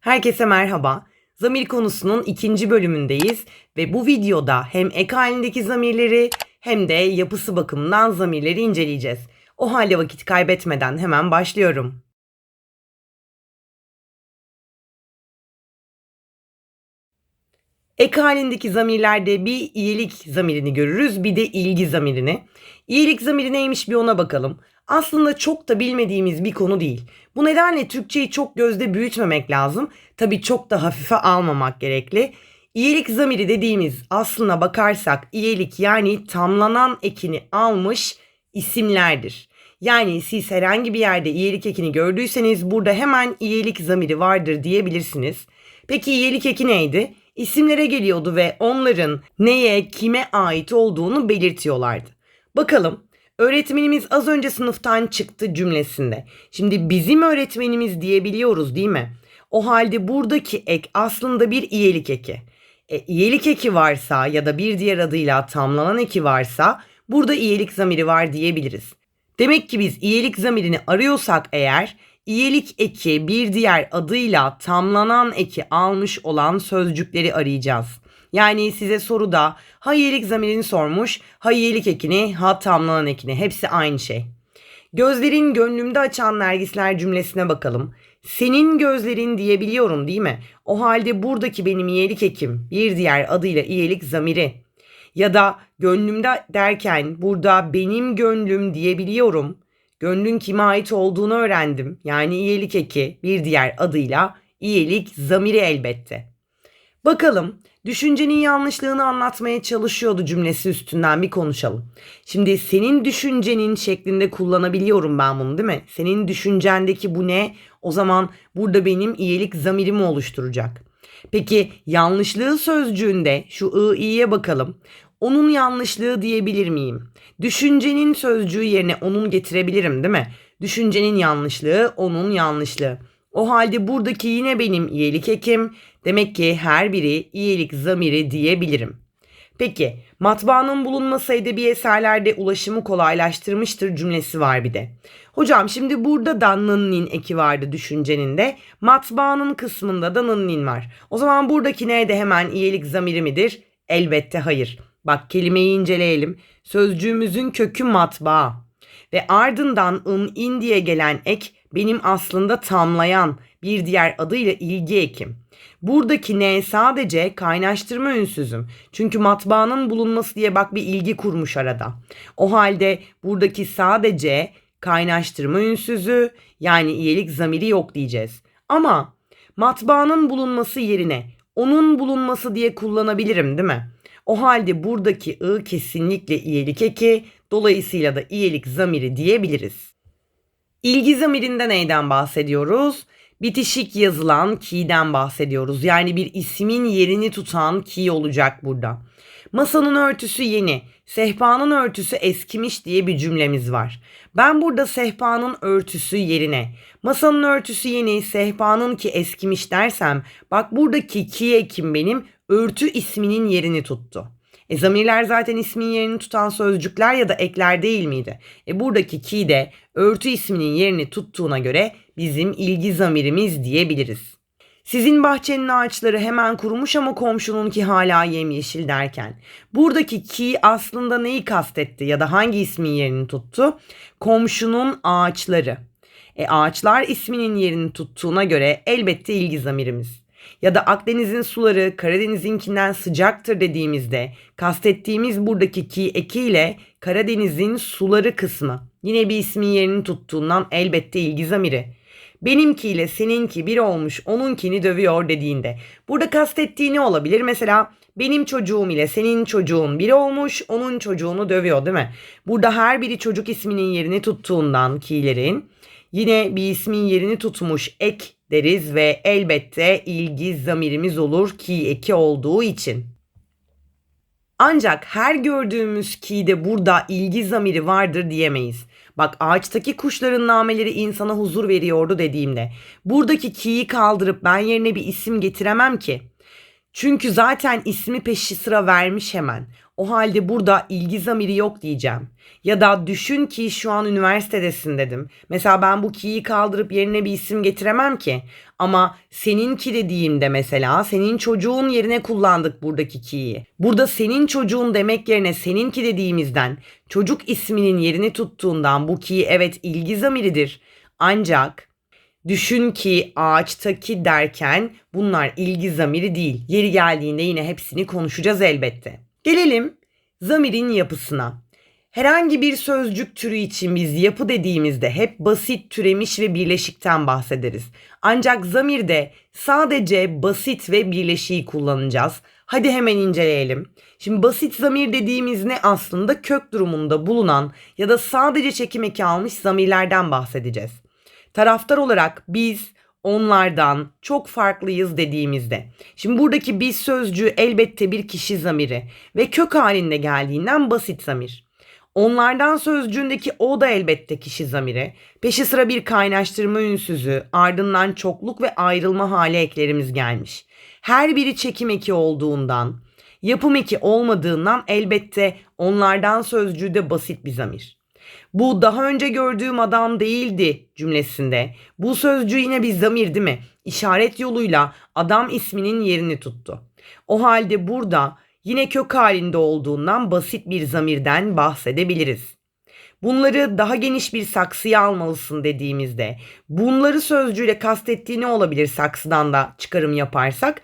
Herkese merhaba. Zamir konusunun ikinci bölümündeyiz ve bu videoda hem ek halindeki zamirleri hem de yapısı bakımından zamirleri inceleyeceğiz. O halde vakit kaybetmeden hemen başlıyorum. Ek halindeki zamirlerde bir iyilik zamirini görürüz, bir de ilgi zamirini. İyilik zamiri neymiş bir ona bakalım. Aslında çok da bilmediğimiz bir konu değil. Bu nedenle Türkçeyi çok gözde büyütmemek lazım. Tabii çok da hafife almamak gerekli. İyilik zamiri dediğimiz aslına bakarsak iyilik yani tamlanan ekini almış isimlerdir. Yani siz herhangi bir yerde iyilik ekini gördüyseniz burada hemen iyilik zamiri vardır diyebilirsiniz. Peki iyilik eki neydi? İsimlere geliyordu ve onların neye, kime ait olduğunu belirtiyorlardı. Bakalım öğretmenimiz az önce sınıftan çıktı cümlesinde. Şimdi bizim öğretmenimiz diyebiliyoruz değil mi? O halde buradaki ek aslında bir iyilik eki. E, iyilik eki varsa ya da bir diğer adıyla tamlanan eki varsa burada iyilik zamiri var diyebiliriz. Demek ki biz iyilik zamirini arıyorsak eğer iyilik eki bir diğer adıyla tamlanan eki almış olan sözcükleri arayacağız. Yani size soruda ha iyilik zamirini sormuş, ha iyilik ekini, ha tamlanan ekini hepsi aynı şey. Gözlerin gönlümde açan nergisler cümlesine bakalım. Senin gözlerin diyebiliyorum değil mi? O halde buradaki benim iyilik ekim bir diğer adıyla iyilik zamiri. Ya da gönlümde derken burada benim gönlüm diyebiliyorum. Gönlün kime ait olduğunu öğrendim. Yani iyilik eki bir diğer adıyla iyilik zamiri elbette. Bakalım düşüncenin yanlışlığını anlatmaya çalışıyordu cümlesi üstünden bir konuşalım. Şimdi senin düşüncenin şeklinde kullanabiliyorum ben bunu değil mi? Senin düşüncendeki bu ne? O zaman burada benim iyilik zamirimi oluşturacak. Peki yanlışlığı sözcüğünde şu ı i'ye bakalım. Onun yanlışlığı diyebilir miyim? Düşüncenin sözcüğü yerine onun getirebilirim değil mi? Düşüncenin yanlışlığı onun yanlışlığı. O halde buradaki yine benim iyilik ekim. Demek ki her biri iyilik zamiri diyebilirim. Peki matbaanın bulunması edebi eserlerde ulaşımı kolaylaştırmıştır cümlesi var bir de. Hocam şimdi burada da eki vardı düşüncenin de. Matbaanın kısmında da var. O zaman buradaki ne de hemen iyilik zamiri midir? Elbette hayır. Bak kelimeyi inceleyelim. Sözcüğümüzün kökü matbaa. Ve ardından ın in diye gelen ek benim aslında tamlayan bir diğer adıyla ilgi ekim. Buradaki ne sadece kaynaştırma ünsüzüm. Çünkü matbaanın bulunması diye bak bir ilgi kurmuş arada. O halde buradaki sadece kaynaştırma ünsüzü yani iyilik zamiri yok diyeceğiz. Ama matbaanın bulunması yerine onun bulunması diye kullanabilirim değil mi? O halde buradaki ı kesinlikle iyilik eki, dolayısıyla da iyilik zamiri diyebiliriz. İlgi zamirinde neyden bahsediyoruz? Bitişik yazılan ki'den bahsediyoruz. Yani bir ismin yerini tutan ki olacak burada. Masanın örtüsü yeni, sehpanın örtüsü eskimiş diye bir cümlemiz var. Ben burada sehpanın örtüsü yerine masanın örtüsü yeni, sehpanın ki eskimiş dersem bak buradaki ki ekim benim örtü isminin yerini tuttu. E zamirler zaten ismin yerini tutan sözcükler ya da ekler değil miydi? E buradaki ki de örtü isminin yerini tuttuğuna göre bizim ilgi zamirimiz diyebiliriz. Sizin bahçenin ağaçları hemen kurumuş ama komşununki hala yemyeşil derken buradaki ki aslında neyi kastetti ya da hangi ismin yerini tuttu? Komşunun ağaçları. E ağaçlar isminin yerini tuttuğuna göre elbette ilgi zamirimiz ya da Akdeniz'in suları Karadeniz'inkinden sıcaktır dediğimizde kastettiğimiz buradaki ki ekiyle Karadeniz'in suları kısmı yine bir ismin yerini tuttuğundan elbette ilgi zamiri. Benimkiyle seninki bir olmuş onunkini dövüyor dediğinde burada kastettiği ne olabilir? Mesela benim çocuğum ile senin çocuğun biri olmuş onun çocuğunu dövüyor değil mi? Burada her biri çocuk isminin yerini tuttuğundan ki'lerin yine bir ismin yerini tutmuş ek deriz ve elbette ilgi zamirimiz olur ki eki olduğu için. Ancak her gördüğümüz ki de burada ilgi zamiri vardır diyemeyiz. Bak ağaçtaki kuşların nameleri insana huzur veriyordu dediğimde. Buradaki ki'yi kaldırıp ben yerine bir isim getiremem ki. Çünkü zaten ismi peşi sıra vermiş hemen. O halde burada ilgi zamiri yok diyeceğim. Ya da düşün ki şu an üniversitedesin dedim. Mesela ben bu ki'yi kaldırıp yerine bir isim getiremem ki. Ama seninki dediğimde mesela senin çocuğun yerine kullandık buradaki ki'yi. Burada senin çocuğun demek yerine seninki dediğimizden çocuk isminin yerini tuttuğundan bu ki evet ilgi zamiridir. Ancak Düşün ki ağaçtaki derken bunlar ilgi zamiri değil. Yeri geldiğinde yine hepsini konuşacağız elbette. Gelelim zamirin yapısına. Herhangi bir sözcük türü için biz yapı dediğimizde hep basit, türemiş ve birleşikten bahsederiz. Ancak zamirde sadece basit ve birleşiği kullanacağız. Hadi hemen inceleyelim. Şimdi basit zamir dediğimiz ne aslında kök durumunda bulunan ya da sadece çekim eki almış zamirlerden bahsedeceğiz. Taraftar olarak biz onlardan çok farklıyız dediğimizde. Şimdi buradaki biz sözcüğü elbette bir kişi zamiri ve kök halinde geldiğinden basit zamir. Onlardan sözcüğündeki o da elbette kişi zamiri. Peşi sıra bir kaynaştırma ünsüzü, ardından çokluk ve ayrılma hali eklerimiz gelmiş. Her biri çekim eki olduğundan, yapım eki olmadığından elbette onlardan sözcüğü de basit bir zamir. Bu daha önce gördüğüm adam değildi cümlesinde. Bu sözcüğü yine bir zamir değil mi? İşaret yoluyla adam isminin yerini tuttu. O halde burada yine kök halinde olduğundan basit bir zamirden bahsedebiliriz. Bunları daha geniş bir saksıya almalısın dediğimizde bunları sözcüğüyle kastettiği ne olabilir saksıdan da çıkarım yaparsak?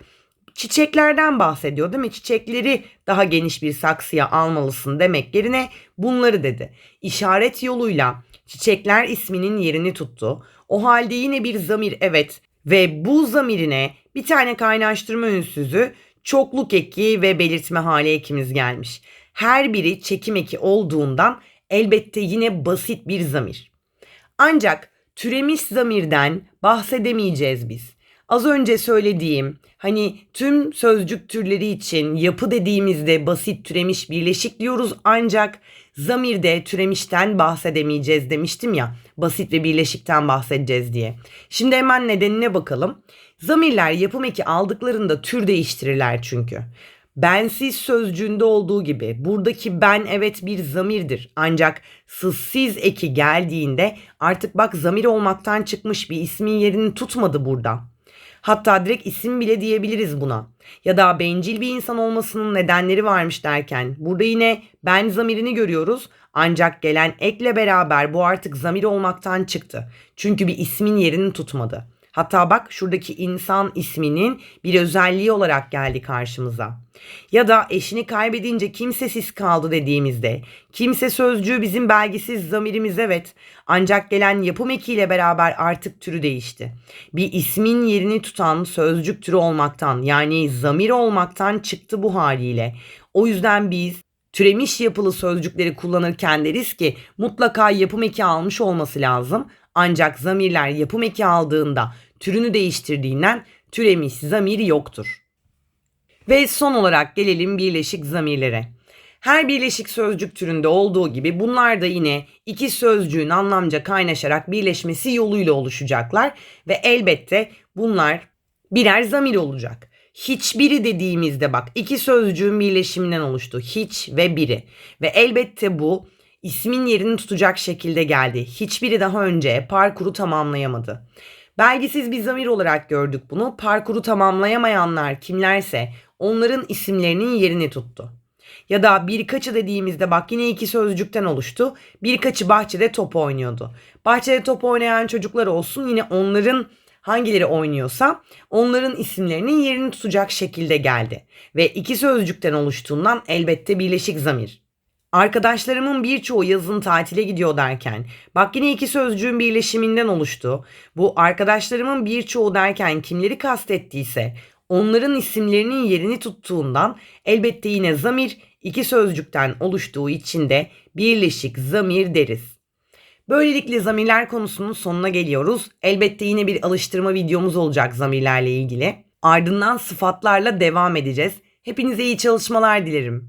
Çiçeklerden bahsediyor değil mi? Çiçekleri daha geniş bir saksıya almalısın demek yerine bunları dedi. İşaret yoluyla çiçekler isminin yerini tuttu. O halde yine bir zamir evet ve bu zamirine bir tane kaynaştırma ünsüzü çokluk eki ve belirtme hali ekimiz gelmiş. Her biri çekim eki olduğundan elbette yine basit bir zamir. Ancak türemiş zamirden bahsedemeyeceğiz biz. Az önce söylediğim hani tüm sözcük türleri için yapı dediğimizde basit türemiş birleşik diyoruz ancak zamirde türemişten bahsedemeyeceğiz demiştim ya basit ve birleşikten bahsedeceğiz diye. Şimdi hemen nedenine bakalım. Zamirler yapım eki aldıklarında tür değiştirirler çünkü. Bensiz sözcüğünde olduğu gibi buradaki ben evet bir zamirdir. Ancak sızsiz eki geldiğinde artık bak zamir olmaktan çıkmış bir ismin yerini tutmadı burada. Hatta direkt isim bile diyebiliriz buna. Ya da bencil bir insan olmasının nedenleri varmış derken burada yine ben zamirini görüyoruz ancak gelen ekle beraber bu artık zamir olmaktan çıktı. Çünkü bir ismin yerini tutmadı. Hatta bak şuradaki insan isminin bir özelliği olarak geldi karşımıza. Ya da eşini kaybedince kimsesiz kaldı dediğimizde kimse sözcüğü bizim belgisiz zamirimiz evet ancak gelen yapım ekiyle beraber artık türü değişti. Bir ismin yerini tutan sözcük türü olmaktan yani zamir olmaktan çıktı bu haliyle. O yüzden biz türemiş yapılı sözcükleri kullanırken deriz ki mutlaka yapım eki almış olması lazım. Ancak zamirler yapım eki aldığında türünü değiştirdiğinden türemiş zamiri yoktur. Ve son olarak gelelim birleşik zamirlere. Her birleşik sözcük türünde olduğu gibi bunlar da yine iki sözcüğün anlamca kaynaşarak birleşmesi yoluyla oluşacaklar ve elbette bunlar birer zamir olacak. Hiçbiri dediğimizde bak iki sözcüğün birleşiminden oluştu. Hiç ve biri. Ve elbette bu ismin yerini tutacak şekilde geldi. Hiçbiri daha önce parkuru tamamlayamadı. Belgisiz bir zamir olarak gördük bunu. Parkuru tamamlayamayanlar kimlerse onların isimlerinin yerini tuttu. Ya da birkaçı dediğimizde bak yine iki sözcükten oluştu. Birkaçı bahçede top oynuyordu. Bahçede top oynayan çocuklar olsun yine onların hangileri oynuyorsa onların isimlerinin yerini tutacak şekilde geldi. Ve iki sözcükten oluştuğundan elbette birleşik zamir. Arkadaşlarımın birçoğu yazın tatile gidiyor derken bak yine iki sözcüğün birleşiminden oluştu. Bu arkadaşlarımın birçoğu derken kimleri kastettiyse onların isimlerinin yerini tuttuğundan elbette yine zamir iki sözcükten oluştuğu için de birleşik zamir deriz. Böylelikle zamirler konusunun sonuna geliyoruz. Elbette yine bir alıştırma videomuz olacak zamirlerle ilgili. Ardından sıfatlarla devam edeceğiz. Hepinize iyi çalışmalar dilerim.